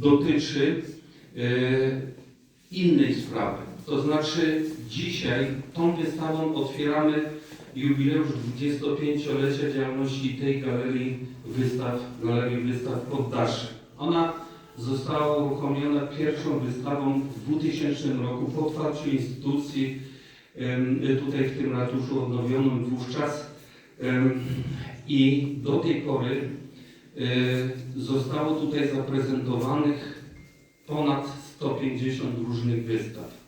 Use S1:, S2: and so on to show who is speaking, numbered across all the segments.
S1: dotyczy e, innej sprawy. To znaczy dzisiaj tą wystawą otwieramy jubileusz 25-lecia działalności tej galerii wystaw, Galerii Wystaw Poddaszy. Ona została uruchomiona pierwszą wystawą w 2000 roku po otwarciu instytucji em, tutaj w tym ratuszu odnowionym wówczas i do tej pory zostało tutaj zaprezentowanych ponad 150 różnych wystaw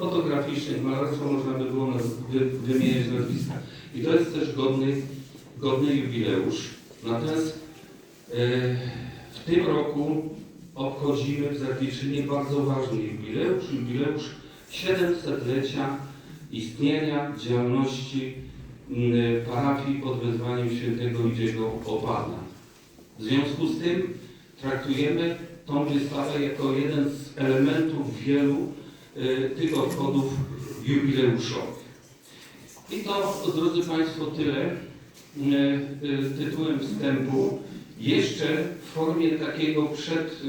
S1: fotograficznych, malarstwo można by było wymieniać nazwiska. I to jest też godny, godny jubileusz. Natomiast e, w tym roku obchodzimy w Zarwiczynie bardzo ważny jubileusz, jubileusz 700-lecia istnienia działalności m, parafii pod wezwaniem świętego Idziego Opada. W związku z tym traktujemy tą wystawę jako jeden z elementów wielu y, tych obchodów jubileuszowych. I to, drodzy Państwo, tyle y, y, tytułem wstępu. Jeszcze w formie takiego przed,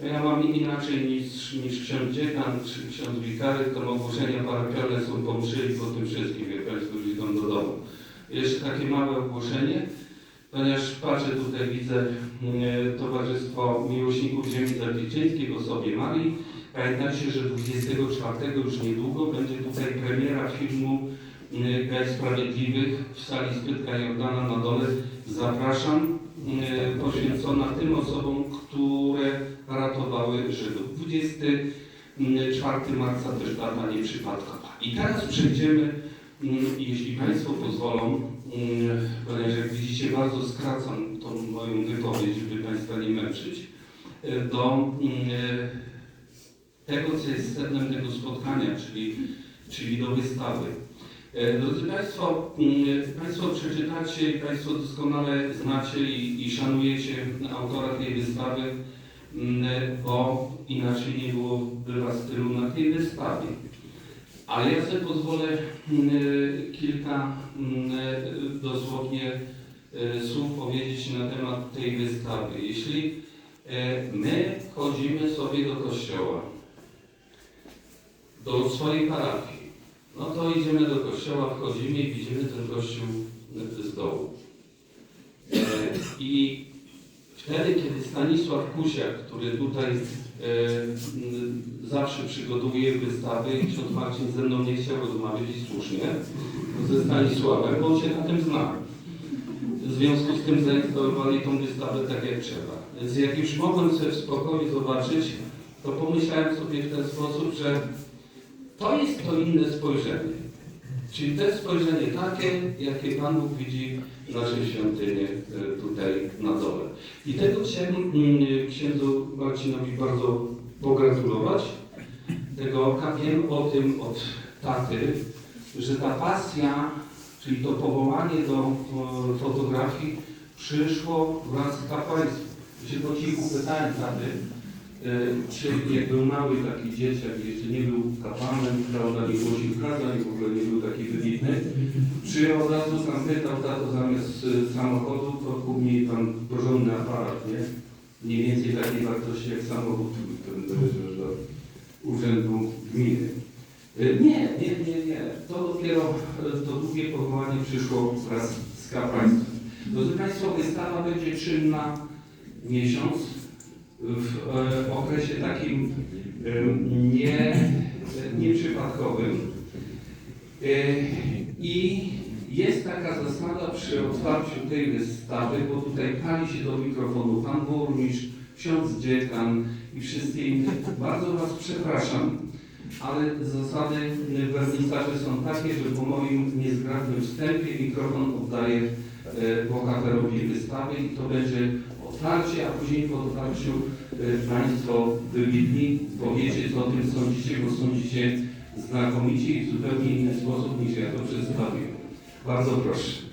S1: y, ja mam inaczej niż, niż ksiądz dziekan czy ksiądz wikary, to ogłoszenia parafialne są pomyśleli po tym wszystkim, jak Państwo idą do domu. Jeszcze takie małe ogłoszenie, ponieważ patrzę tutaj, widzę y, Towarzystwo Miłośników Ziemi Zawdzięczyńskiej w osobie Marii. Pamiętajcie, że 24 już niedługo będzie tutaj premiera filmu y, Gaj Sprawiedliwych w sali Spytka Jordana na dole. Zapraszam, y, poświęcona tym osobom, które ratowały Żydów. 24 marca też data nieprzypadkowa. I teraz przejdziemy, mm, jeśli Państwo pozwolą, mm, ponieważ bardzo skracam tą moją wypowiedź, żeby Państwa nie męczyć, y, do mm, tego, co jest sednem tego spotkania, czyli, czyli do wystawy. E, Drodzy Państwo, mm, Państwo przeczytacie i Państwo doskonale znacie i, i szanujecie autora tej wystawy, mm, bo inaczej nie byłoby Was tylu na tej wystawie. Ale ja sobie pozwolę kilka dosłownie e, słów powiedzieć na temat tej wystawy. Jeśli e, my chodzimy sobie do kościoła, do swojej parafii, no to idziemy do kościoła, wchodzimy i widzimy ten kościół z dołu. E, I wtedy, kiedy Stanisław Kusiak, który tutaj e, zawsze przygotowuje wystawy i ksiądz Marcin ze mną nie chciał rozmawiać i słusznie, ze Stanisławem, bo on się na tym zna. W związku z tym zainstalowali tą wystawę tak jak trzeba. Więc jak już mogłem sobie w spokoju zobaczyć, to pomyślałem sobie w ten sposób, że to jest to inne spojrzenie. Czyli to jest spojrzenie takie, jakie Pan Bóg widzi nasze świątynie e, tutaj na dole. I tego chciałem księdzu Marcinowi bardzo pogratulować. Tego oka wiem o tym od taty, że ta pasja, czyli to powołanie do e, fotografii przyszło wraz z kapłaństwem. Się po cichu pytałem taty, E, czy jak był mały taki dzieciak, jeszcze nie był kapłanem, prawda, nie głosił kazań, w ogóle nie był taki wybitny, czy od razu sam pytał, tato zamiast e, samochodu, to kup mi pan porządny aparat, nie? Mniej więcej takiej wartości jak samochód, który należy do urzędu gminy. E, Nie, nie, nie, nie. To dopiero e, to długie powołanie przyszło wraz z kapłaństwem. Drodzy Państwo, wystawa będzie czynna miesiąc w e, okresie takim e, nie, nieprzypadkowym. I jest taka zasada przy otwarciu tej wystawy, bo tutaj pali się do mikrofonu pan burmistrz, ksiądz dziekan i wszyscy inni. Bardzo Was przepraszam, ale zasady wernisaży są takie, że po moim niezgrabnym wstępie mikrofon oddaję e, bohaterowi wystawy i to będzie otwarcie, a później po otwarciu e, Państwo wybitni powiecie, co o tym sądzicie, bo sądzicie znakomicie i w zupełnie inny sposób niż ja to przedstawiłem. Bardzo proszę.